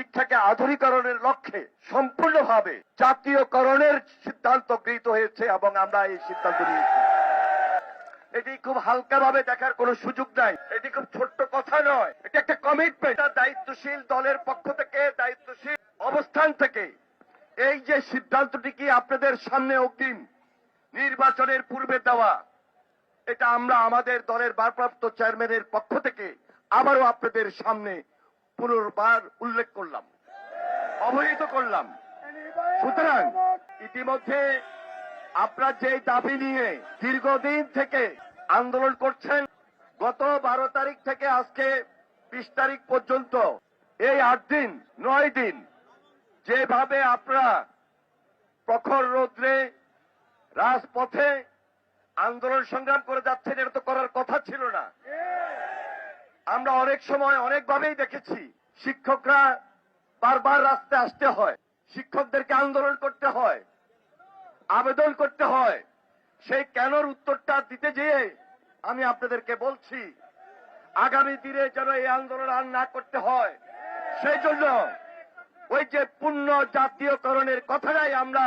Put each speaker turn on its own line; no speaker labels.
শিক্ষাকে আধুনিকরণের লক্ষ্যে সম্পূর্ণভাবে জাতীয়করণের সিদ্ধান্ত গৃহীত হয়েছে এবং আমরা এই সিদ্ধান্ত নিয়েছি। এটি খুব হালকাভাবে দেখার কোনো সুযোগ নাই। এটি খুব ছোট্ট কথা নয়। এটি একটা কমিটমেন্ট দায়িত্বশীল দলের পক্ষ থেকে, দায়িত্বশীল অবস্থান থেকে। এই যে সিদ্ধান্তটি কি আপনাদের সামনে অগ্রিম নির্বাচনের পূর্বে দেওয়া, এটা আমরা আমাদের দলের ভারপ্রাপ্ত চেয়ারম্যানের পক্ষ থেকে আবারও আপনাদের সামনে পুনর্বার উল্লেখ করলাম, অবহিত করলাম। সুতরাং ইতিমধ্যে আপনার যে দাবি নিয়ে দীর্ঘদিন থেকে আন্দোলন করছেন, গত বারো তারিখ থেকে আজকে বিশ তারিখ পর্যন্ত, এই আট দিন, নয় দিন, যেভাবে আপনারা প্রখর রৌদ্রে রাজপথে আন্দোলন সংগ্রাম করে যাচ্ছেন, এটা তো করার কথা ছিল না। আমরা অনেক সময় অনেকভাবেই দেখেছি, শিক্ষকরা বারবার রাস্তায় আসতে হয়, শিক্ষকদেরকে আন্দোলন করতে হয়, আবেদন করতে হয়। সেই কেনর উত্তরটা দিতে যেয়ে আমি আপনাদেরকে বলছি, আগামী দিনে যেন এই আন্দোলন আর না করতে হয়। সেই জন্য ওই যে পূর্ণ জাতীয়করণের কথাটাই আমরা